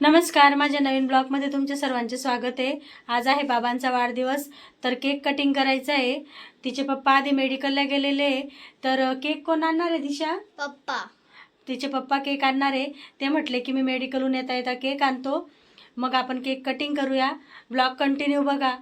नमस्कार माझ्या नवीन ब्लॉगमध्ये तुमचे सर्वांचे स्वागत आहे. आज आहे बाबांचा वाढदिवस तर केक कटिंग करायचं आहे. तिचे पप्पा आधी मेडिकलला गेलेले आहे. तर केक कोण आणणार आहे दिशा? पप्पा. तिचे पप्पा केक आणणार आहे. ते म्हटले की मी मेडिकलहून येता येता केक आणतो. मग आपण केक कटिंग करूया. ब्लॉग कंटिन्यू बघा.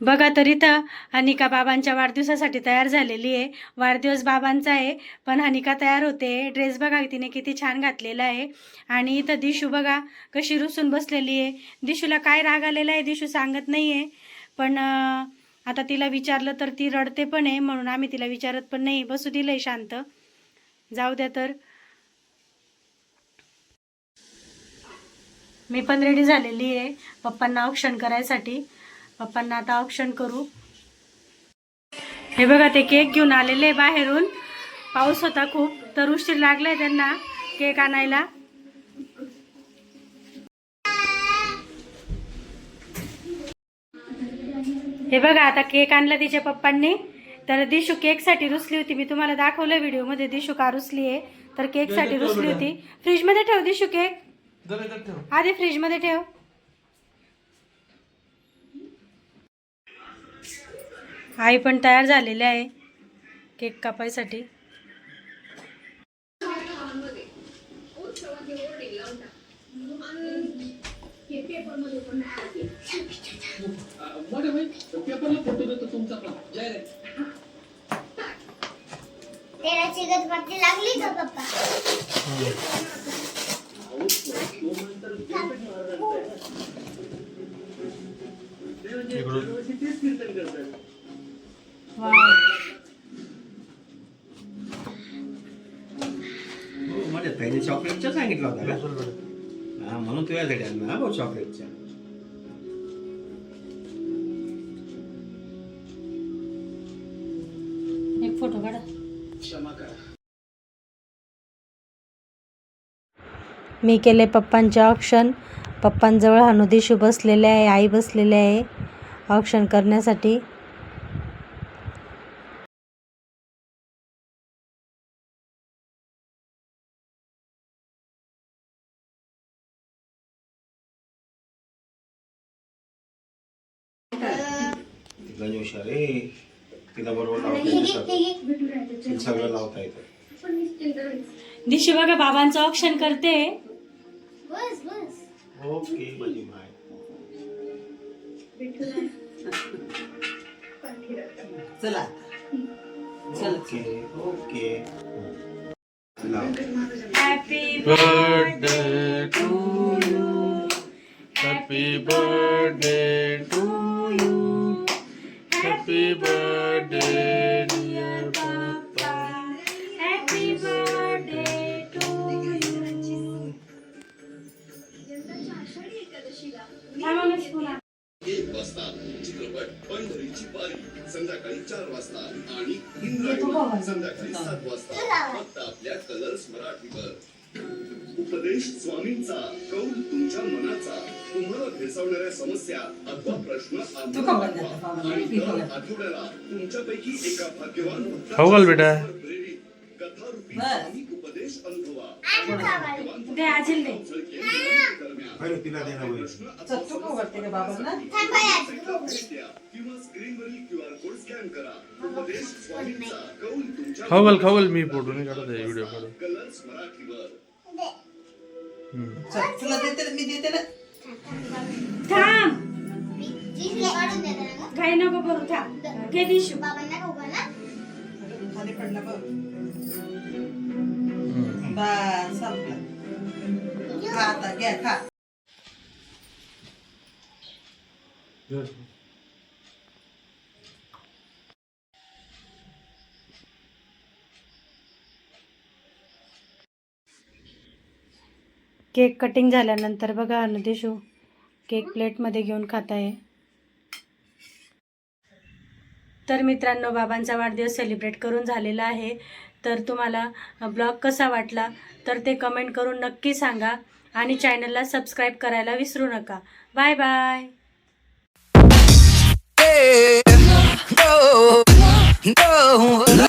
बघा तर इथं हनिका बाबांच्या वाढदिवसासाठी तयार झालेली आहे. वाढदिवस बाबांचा आहे पण हनिका तयार होते. ड्रेस बघा तिने किती छान घातलेला आहे. आणि इथं दिशू बघा कशी रुसून बसलेली आहे. दिशूला काय राग आलेला आहे दिशू सांगत नाही आहे पण आता तिला विचारलं तर ती रडते पण आहे म्हणून आम्ही तिला विचारत पण नाही. बसू दिलंय शांत. जाऊ द्या तर. मी पण रेडी झालेली आहे. पप्पांना औक्षण करायसाठी. पप्पांना आता ऑप्शन करू. हे बघा ते केक घेऊन आलेले बाहेरून. पाऊस होता खूप तर उशीर लागलाय त्यांना केक आणायला. हे बघा आता केक आणला तिच्या पप्पांनी. तर दिशू केकसाठी रुसली होती. मी तुम्हाला दाखवलं व्हिडिओमध्ये दिशू का रुसली आहे. तर केकसाठी रुसली होती. फ्रीजमध्ये ठेव दिशू केक आधी फ्रीजमध्ये ठेव. आई पण तयार झालेली आहे केक कापायसाठी. लागली का पप्पा? माझ्या ताईने चॉकलेटच्या सांगितलं होता हा म्हणून तुझ्यासाठी आणलं ना भाऊ चॉकलेटच्या एक फोटो काढा. मी केले पप्पांचे ऑप्शन पप्पांजवळ हनुदेशू बसलेले आहे आई बसलेले आहे ऑप्शन करण्यासाठी. तिला हुशार रे तिला बरोबर लावता येतं सगळं. लावता येतं. दिशू बघा बाबांचं ऑप्शन करते. बस बस. ओके माझी माय चला. Okay okay. Happy birthday to you. Happy birthday to you. Happy birthday, dear Papa. Happy birthday to एक वाजता चित्रपट पंढरीची वारी संध्याकाळी चार वाजता आणि इंद्रायणी संध्याकाळी सात वाजता. फक्त आपल्या कलर्स मराठीवर. उपदेश स्वामींचा कौल तुमच्या मनाचा. तुम्हाला भेडसावणाऱ्या समस्या अथवा प्रश्न. आठवड्याला तुमच्यापैकी एका भाग्यवान खाऊ घाल बेटा. कथारूपी उपदेश खाऊ घाल मी फोटो नाही काढत आहे व्हिडिओ काढून तुला देते ना, मी देते ना. थांब. काही नको करू थांब. घे दिशू बाबांना खाऊ घाला खाली पडला बघ बस संपला. खा आता घ्या खा. केक कटिंग झाल्यानंतर बघा अनुदेशू केक प्लेटमध्ये घेऊन खात आहे तर मित्रांनो बाबांचा वाढदिवस सेलिब्रेट करून झालेला आहे. तर तुम्हाला ब्लॉग कसा वाटला तर ते कमेंट करून नक्की सांगा आणि चॅनलला सबस्क्राईब करायला विसरू नका. Bye bye.